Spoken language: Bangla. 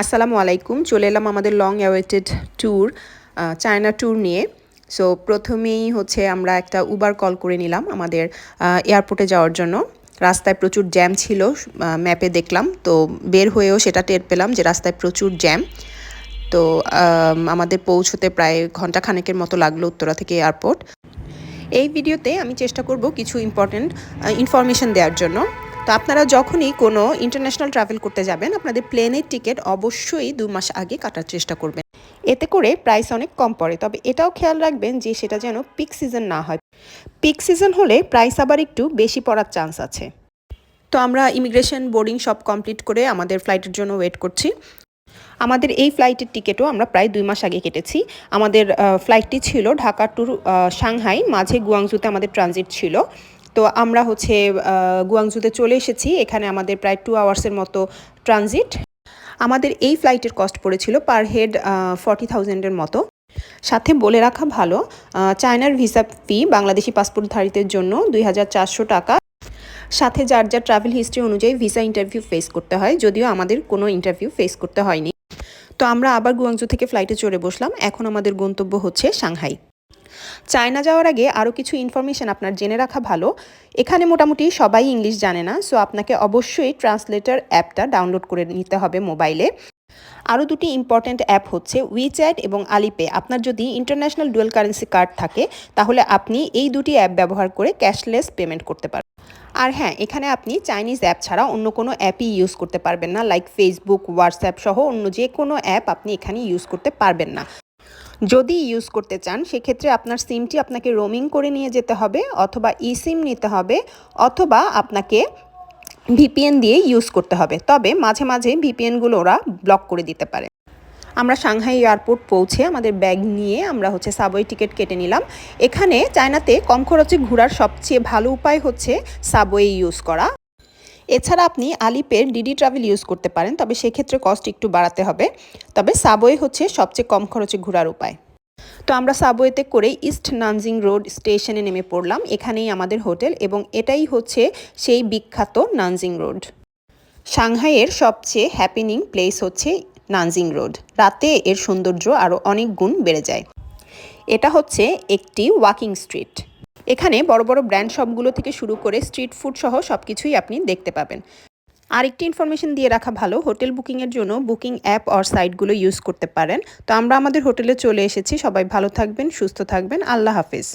আসসালামু আলাইকুম। চলে এলাম আমাদের long awaited tour China tour নিয়ে। সো প্রথমেই হচ্ছে আমরা একটা উবার কল করে নিলাম আমাদের এয়ারপোর্টে যাওয়ার জন্য। রাস্তায় প্রচুর জ্যাম ছিল ম্যাপে দেখলাম। তো বের হয়েও সেটা টের পেলাম যে রাস্তায় প্রচুর জ্যাম তো আমাদের পৌঁছতে প্রায় ঘণ্টা খানেকের মতো লাগল উত্তরা থেকে এয়ারপোর্ট এই ভিডিওতে আমি চেষ্টা করব কিছু ইম্পর্টেন্ট ইনফরমেশন দেওয়ার জন্য। তো আপনারা যখনই কোনো ইন্টারন্যাশনাল ট্রাভেল করতে যাবেন, আপনাদের প্লেনের টিকিট অবশ্যই দু মাস আগে কাটার চেষ্টা করবেন। এতে করে প্রাইস অনেক কম পড়ে। তবে এটাও খেয়াল রাখবেন যে সেটা যেন পিক সিজন না হয়। পিক সিজন হলে প্রাইস আবার একটু বেশি পড়ার চান্স আছে। তো আমরা ইমিগ্রেশন বোর্ডিং সব কমপ্লিট করে আমাদের ফ্লাইটের জন্য ওয়েট করছি। আমাদের এই ফ্লাইটের টিকিটও আমরা প্রায় দুই মাস আগে কেটেছি। আমাদের ফ্লাইটটি ছিল ঢাকা টু সাংহাই, মাঝে গুয়াংজুতে আমাদের ট্রানজিট ছিল। তো আমরা হচ্ছে গুয়াংজুতে চলে এসেছি। এখানে আমাদের প্রায় টু আওয়ার্সের মতো ট্রানজিট আমাদের এই ফ্লাইটের কস্ট পড়েছিল পার হেড ফর্টি থাউজেন্ডের মতো। সাথে বলে রাখা ভালো চায়নার ভিসা ফি বাংলাদেশি পাসপোর্টধারীদের জন্য দুই হাজার চারশো টাকা। সাথে যার যার ট্রাভেল হিস্ট্রি অনুযায়ী ভিসা ইন্টারভিউ ফেস করতে হয়, যদিও আমাদের কোনো ইন্টারভিউ ফেস করতে হয়নি। তো আমরা আবার গুয়াংজু থেকে ফ্লাইটে চড়ে বসলাম। এখন আমাদের গন্তব্য হচ্ছে সাংহাই। চায়না যাওয়ার আগে আরও কিছু ইনফরমেশান আপনার জেনে রাখা ভালো। এখানে মোটামুটি সবাই ইংলিশ জানে না সো আপনাকে অবশ্যই ট্রান্সলেটার অ্যাপটা ডাউনলোড করে নিতে হবে মোবাইলে আরও দুটি ইম্পর্ট্যান্ট অ্যাপ হচ্ছে উইচ্যাট এবং আলিপে আপনার যদি ইন্টারন্যাশনাল ডুয়েল কারেন্সি কার্ড থাকে, তাহলে আপনি এই দুটি অ্যাপ ব্যবহার করে ক্যাশলেস পেমেন্ট করতে পারেন আর হ্যাঁ এখানে আপনি চাইনিজ অ্যাপ ছাড়া অন্য কোনো অ্যাপই ইউজ করতে পারবেন না লাইক ফেসবুক হোয়াটসঅ্যাপ সহ অন্য যে কোনো অ্যাপ আপনি এখানে ইউজ করতে পারবেন না। যদি ইউজ করতে চান, সেক্ষেত্রে আপনার সিমটি আপনাকে রোমিং করে নিয়ে যেতে হবে অথবা ই সিম নিতে হবে অথবা আপনাকে ভিপিএন দিয়ে ইউজ করতে হবে। তবে মাঝে মাঝে ভিপিএনগুলো ওরা ব্লক করে দিতে পারে। আমরা সাংহাই এয়ারপোর্ট পৌঁছে আমাদের ব্যাগ নিয়ে আমরা হচ্ছে সাবওয়ে টিকিট কেটে নিলাম। এখানে চায়নাতে কম খরচে ঘোরার সবচেয়ে ভালো উপায় হচ্ছে সাবওয়ে ইউজ করা। এছাড়া আপনি আলিপের ডিডি ট্রাভেল ইউজ করতে পারেন, তবে সেক্ষেত্রে কস্ট একটু বাড়াতে হবে। তবে সাবওয়ে হচ্ছে সবচেয়ে কম খরচে ঘোরার উপায়। তো আমরা সাবওয়েতে করে ইস্ট নানজিং রোড স্টেশনে নেমে পড়লাম, এখানেই আমাদের হোটেল এবং এটাই হচ্ছে সেই বিখ্যাত নানজিং রোড। সাংহাইয়ের সবচেয়ে হ্যাপিনিং প্লেস হচ্ছে নানজিং রোড। রাতে এর সৌন্দর্য আরও অনেক গুণ বেড়ে যায়। এটা হচ্ছে একটি ওয়াকিং স্ট্রিট এখানে বড় বড় ব্র্যান্ড শপগুলো থেকে শুরু করে স্ট্রিট ফুড সহ সব কিছুই আপনি দেখতে পাবেন। আরেকটি ইনফরমেশন দিয়ে রাখা ভালো, হোটেল বুকিংয়ের জন্য বুকিং অ্যাপ অর সাইটগুলো ইউজ করতে পারেন। তো আমরা আমাদের হোটেলে চলে এসেছি, সবাই ভালো থাকবেন, সুস্থ থাকবেন, আল্লাহ হাফিজ।